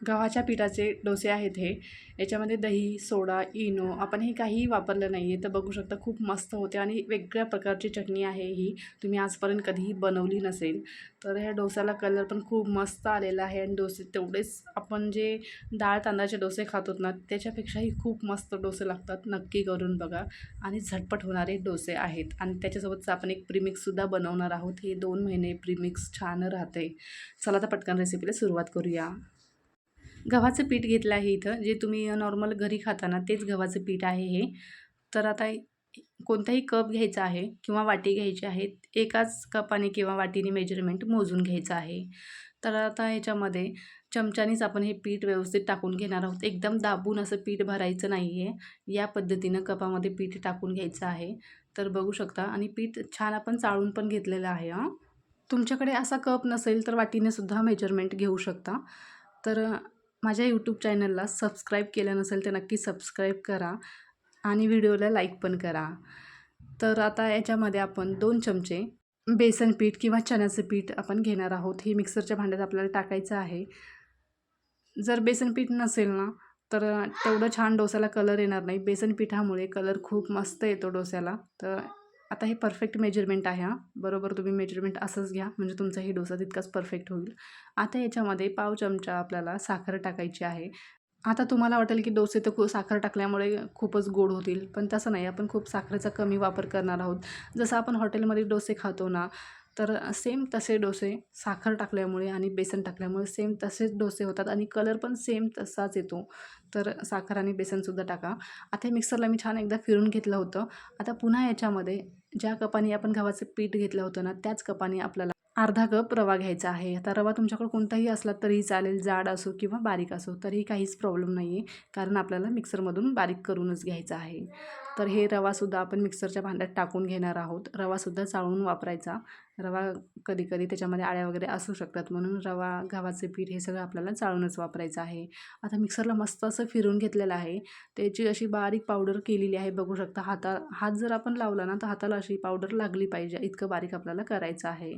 गव्हाच्या पिठाचे डोसे आहेत हे. याच्यामध्ये दही सोडा इनो आपण हे काहीही वापरलं नाही आहे तर बघू शकता खूप मस्त होते आणि वेगळ्या प्रकारची चटणी आहे ही. तुम्ही आजपर्यंत कधीही बनवली नसेल. तर ह्या डोस्याला कलर पण खूप मस्त आलेला आहे आणि डोसे तेवढेच आपण जे डाळ तांदळाचे डोसे खातोत ना त्याच्यापेक्षाही खूप मस्त डोसे लागतात. नक्की करून बघा. आणि झटपट होणारे डोसे आहेत. आणि त्याच्यासोबतच आपण एक प्रीमिक्ससुद्धा बनवणार आहोत. हे दोन महिने प्रीमिक्स छान राहते. चला आता पटकन रेसिपीला सुरुवात करूया. गव्हाचं पीठ घेतलं आहे इथं. जे तुम्ही नॉर्मल घरी खाताना तेच गव्हाचं पीठ आहे हे. तर आता कोणताही कप घ्यायचा आहे किंवा वाटी घ्यायची आहे एकाच कपाने किंवा वाटीने मेजरमेंट मोजून घ्यायचं आहे. तर आता ह्याच्यामध्ये चमच्यानीच आपण हे पीठ व्यवस्थित टाकून घेणार आहोत. एकदम दाबून असं पीठ भरायचं नाही आहे या पद्धतीनं कपामध्ये पीठ टाकून घ्यायचं आहे. तर बघू शकता. आणि पीठ छान आपण चाळून पण घेतलेलं आहे हां. तुमच्याकडे असा कप नसेल तर वाटीने सुद्धा मेजरमेंट घेऊ शकता. तर माझ्या यूट्यूब चॅनलला सबस्क्राईब केलं नसेल तर नक्की सबस्क्राईब करा आणि व्हिडिओला लाईक पण करा. तर आता याच्यामध्ये आपण दोन चमचे बेसन पीठ किंवा चण्याचं पीठ आपण घेणार आहोत. हे मिक्सरच्या भांड्यात आपल्याला टाकायचं आहे. जर बेसन पीठ नसेल ना तर तेवढं छान डोस्याला कलर येणार नाही. बेसन पिठामुळे कलर खूप मस्त येतो डोस्याला. तर आता हे परफेक्ट मेजरमेंट आहे हा. बरोबर तुम्ही मेजरमेंट असंच घ्या म्हणजे तुमचा हे डोसा तितकाच परफेक्ट होईल. आता याच्यामध्ये पाव चमचा आपल्याला साखर टाकायची आहे. आता तुम्हाला वाटेल की डोसे तर खूप साखर टाकल्यामुळे खूपच गोड होतील पण तसं नाही. आपण खूप साखरेचा कमी वापर करणार आहोत. जसं आपण हॉटेलमध्ये डोसे खातो ना तर सेम तसे डोसे साखर टाकल्यामुळे आणि बेसन टाकल्यामुळे सेम तसेच डोसे होतात आणि कलर पण सेम तसाच येतो. तर साखर आणि बेसनसुद्धा टाका. आता मिक्सरला मी छान एकदा फिरून घेतलं होतं. आता पुन्हा याच्यामध्ये ज्या कपाने आपण गव्हाचं पीठ घेतलं होतं ना त्याच कपाने आपल्याला अर्धा कप रवा घ्यायचा आहे. आता रवा तुमच्याकडे कोणताही असला तरीही चालेल जाड असो किंवा बारीक असो तरीही काहीच प्रॉब्लेम नाही आहे कारण आपल्याला मिक्सरमधून बारीक करूनच घ्यायचा आहे. तर हे रवासुद्धा आपण मिक्सरच्या भांड्यात टाकून घेणार आहोत. रवासुद्धा चाळून वापरायचा. रवा कधी कधी त्याच्यामध्ये आळ्या वगैरे असू शकतात. म्हणून रवा गव्हाचे पीठ हे सगळं आपल्याला चाळूनच वापरायचं आहे. आता मिक्सरला मस्त असं फिरून घेतलेलं आहे. त्याची अशी बारीक पावडर केलेली आहे. बघू शकता हाता हात जर आपण लावला ना तर हाताला अशी पावडर लागली पाहिजे. इतकं बारीक आपल्याला करायचं आहे.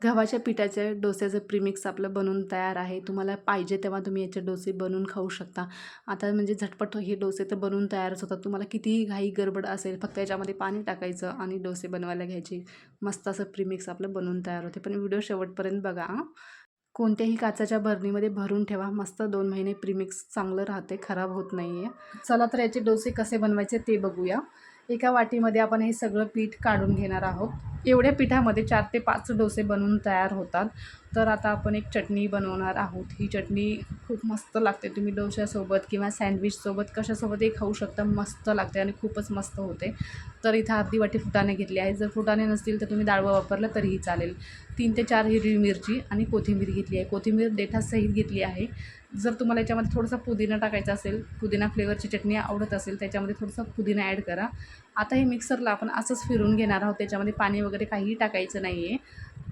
गव्हाच्या पिठाच्या डोस्याचं प्रीमिक्स आपलं बनवून तयार आहे. तुम्हाला पाहिजे तेव्हा तुम्ही याचे डोसे बनवून खाऊ शकता. आता म्हणजे झटपट हे डोसे तर बनवून तयारच होतात. तुम्हाला कितीही घाई गडबड असेल फक्त याच्यामध्ये पाणी टाकायचं आणि डोसे बनवायला घ्यायचे. मस्त असं प्रीमिक्स आपलं बनवून तयार होते. पण व्हिडिओ शेवटपर्यंत बघा कोणत्याही काचाच्या भरणीमध्ये भरून ठेवा. मस्त दोन महिने प्रीमिक्स चांगलं राहते खराब होत नाही आहे चला तर याचे डोसे कसे बनवायचे ते बघूया. एका वाटीमध्ये आपण हे सगळं पीठ काढून घेणार आहोत. एवढ्या पिठामध्ये चार ते पाच डोसे बनवून तयार होतात. तर आता आपण एक चटणी बनवणार आहोत. ही चटणी खूप मस्त लागते. तुम्ही डोश्यासोबत किंवा सँडविचसोबत कशासोबतही खाऊ शकता. मस्त लागते आणि खूपच मस्त होते. तर इथं अर्धी वाटी फुटाणे घेतली आहे. जर फुटाणे नसतील तर तुम्ही डाळवं वापरलं तरीही चालेल. तीन ते चार हिरवी मिरची आणि कोथिंबीर घेतली आहे. कोथिंबीर देठासहित घेतली आहे. जर तुम्हाला याच्यामध्ये थोडंसं पुदिना टाकायचा असेल पुदिना फ्लेवरची चटणी आवडत असेल त्याच्यामध्ये थोडंसं पुदिना ॲड करा. आता हे मिक्सरला आपण असंच फिरून घेणार आहोत त्याच्यामध्ये पाणी वगैरे काहीही टाकायचं नाही आहे.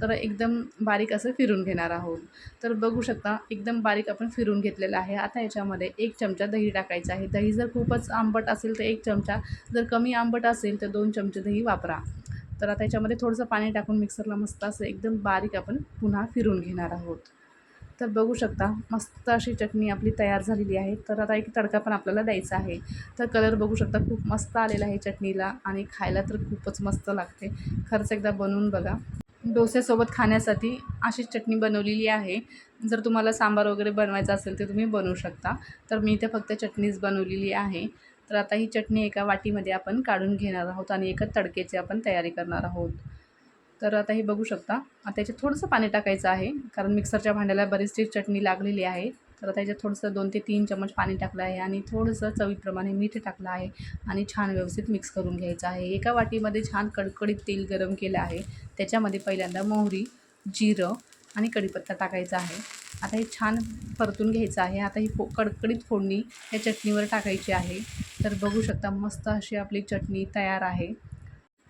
तर एकदम बारीक असं फिरून घेणार आहोत. तर बघू शकता एकदम बारीक आपण फिरून घेतलेलं आहे. आता याच्यामध्ये एक चमचा दही टाकायचं आहे. दही जर खूपच आंबट असेल तर एक चमचा जर कमी आंबट असेल तर दोन चमचे दही वापरा. तर आता याच्यामध्ये थोडंसं पाणी टाकून मिक्सरला मस्त असं एकदम बारीक आपण पुन्हा फिरून घेणार आहोत. तर बघू शकता मस्त अशी चटणी आपली तयार झालेली आहे. तर आता एक तडका पण आपल्याला द्यायचा आहे. तर कलर बघू शकता खूप मस्त आलेला आहे चटणीला आणि खायला तर खूपच मस्त लागते. खरंच एकदा बनवून बघा. डोसेसोबत खाण्यासाठी अशीच चटणी बनवलेली आहे. जर तुम्हाला सांबार वगैरे बनवायचा असेल तर तुम्ही बनवू शकता. तर मी इथे फक्त चटणीच बनवलेली आहे. तर आता ही चटणी एका वाटीमध्ये आपण काढून घेणार आहोत आणि एका तडकेची आपण तयारी करणार आहोत. तर आता हे बघू शकता. आता याच्यात थोडंसं पाणी टाकायचं आहे कारण मिक्सरच्या भांड्याला बरीचशी चटणी लागलेली आहे. तर आता याच्यात थोडंसं दोन ते तीन चमच पाणी टाकलं आहे आणि थोडंसं चवीप्रमाणे मीठ टाकलं आहे आणि छान व्यवस्थित मिक्स करून घ्यायचं आहे. एका वाटीमध्ये छान कडकडीत तेल गरम केलं आहे. त्याच्यामध्ये पहिल्यांदा मोहरी जिरं आणि कढीपत्ता टाकायचा आहे. आता हे छान परतून घ्यायचं आहे. आता ही फो कडकडीत फोडणी या चटणीवर टाकायची आहे. तर बघू शकता मस्त अशी आपली चटणी तयार आहे.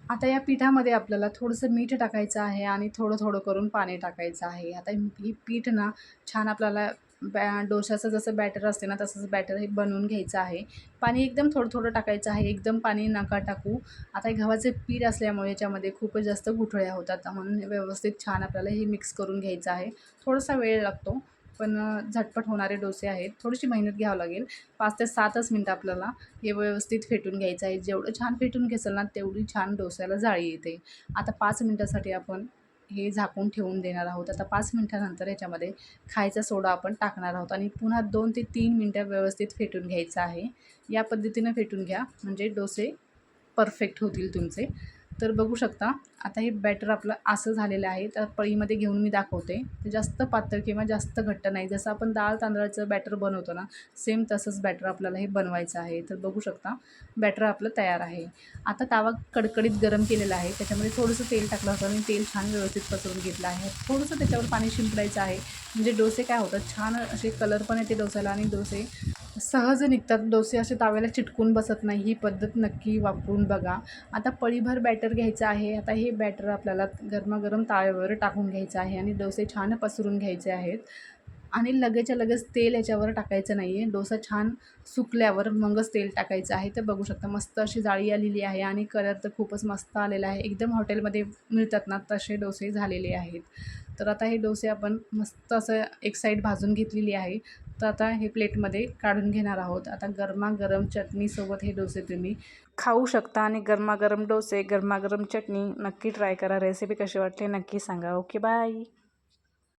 आता या पिठामध्ये आपल्याला थोडंसं मीठ टाकायचं आहे आणि थोडं थोडं करून पाणी टाकायचं आहे. आता ही पीठ ना छान आपल्याला बॅ डोशाचं जसं बॅटर असते ना तसंच बॅटर हे बनवून घ्यायचं आहे. पाणी एकदम थोडं थोडं टाकायचं आहे. एकदम पाणी नका टाकू. आता हे गव्हाचे पीठ असल्यामुळे याच्यामध्ये खूपच जास्त गुठळ्या होतात. म्हणून व्यवस्थित छान आपल्याला हे मिक्स करून घ्यायचं आहे. थोडासा वेळ लागतो. पण झटपट होणारे डोसे आहेत. थोडीशी मेहनत घ्यावं लागेल. पाच ते सातच मिनटं आपल्याला हे व्यवस्थित फेटून घ्यायचं आहे. जेवढं छान फेटून घेसल ना तेवढी छान डोस्याला जाळी येते. आता पाच मिनटासाठी आपण हे झाकून ठेवून देणार आहोत. आता पाच मिनटानंतर याच्यामध्ये खायचा सोडा आपण टाकणार आहोत आणि पुन्हा दोन ते तीन मिनटं व्यवस्थित फेटून घ्यायचं आहे. या पद्धतीनं फेटून घ्या. म्हणजे डोसे परफेक्ट होतील तुमचे. तर बघू शकता. आता हे बॅटर आपलं असं झालेलं आहे. तर पळीमध्ये घेऊन मी दाखवते. ते जास्त पातळ किंवा जास्त घट्ट नाही. जसं आपण डाळ तांदळाचं बॅटर बनवतो ना सेम तसंच बॅटर आपल्याला हे बनवायचं आहे. तर बघू शकता बॅटर आपलं तयार आहे. आता तावा कडकडीत गरम केलेला आहे. त्याच्यामध्ये थोडंसं तेल टाकलं होतं आणि तेल छान व्यवस्थित पसरून घेतलं आहे. थोडंसं त्याच्यावर पाणी शिंपडायचं आहे. म्हणजे डोसे काय होतात छान असे कलर पण येते डोस्याला आणि डोसे सहज निघतात. डोसे असे ताव्याला चिटकून बसत नाही. ही पद्धत नक्की वापरून बघा. आता पळीभर बॅटर घ्यायचं आहे. आता हे बॅटर आपल्याला गरमागरम ताव्यावर टाकून घ्यायचं आहे आणि डोसे छान पसरून घ्यायचे आहेत. आणि लगेचच्या लगेच तेल याच्यावर टाकायचं नाही आहे डोसा छान सुकल्यावर मगच तेल टाकायचं आहे. तर बघू शकता मस्त अशी जाळी आलेली आहे आणि कलर तर खूपच मस्त आलेला आहे. एकदम हॉटेलमध्ये मिळतात ना तसे डोसे झालेले आहेत. तर आता हे डोसे आपण मस्त असं एक साईड भाजून घेतलेली आहे. तर आता हे प्लेटमध्ये काढून घेणार आहोत. आता गरमागरम चटणीसोबत हे डोसे तुम्ही खाऊ शकता आणि गरमागरम डोसे गरमागरम चटणी नक्की ट्राय करा. रेसिपी कशी वाटली नक्की सांगा. Okay bye.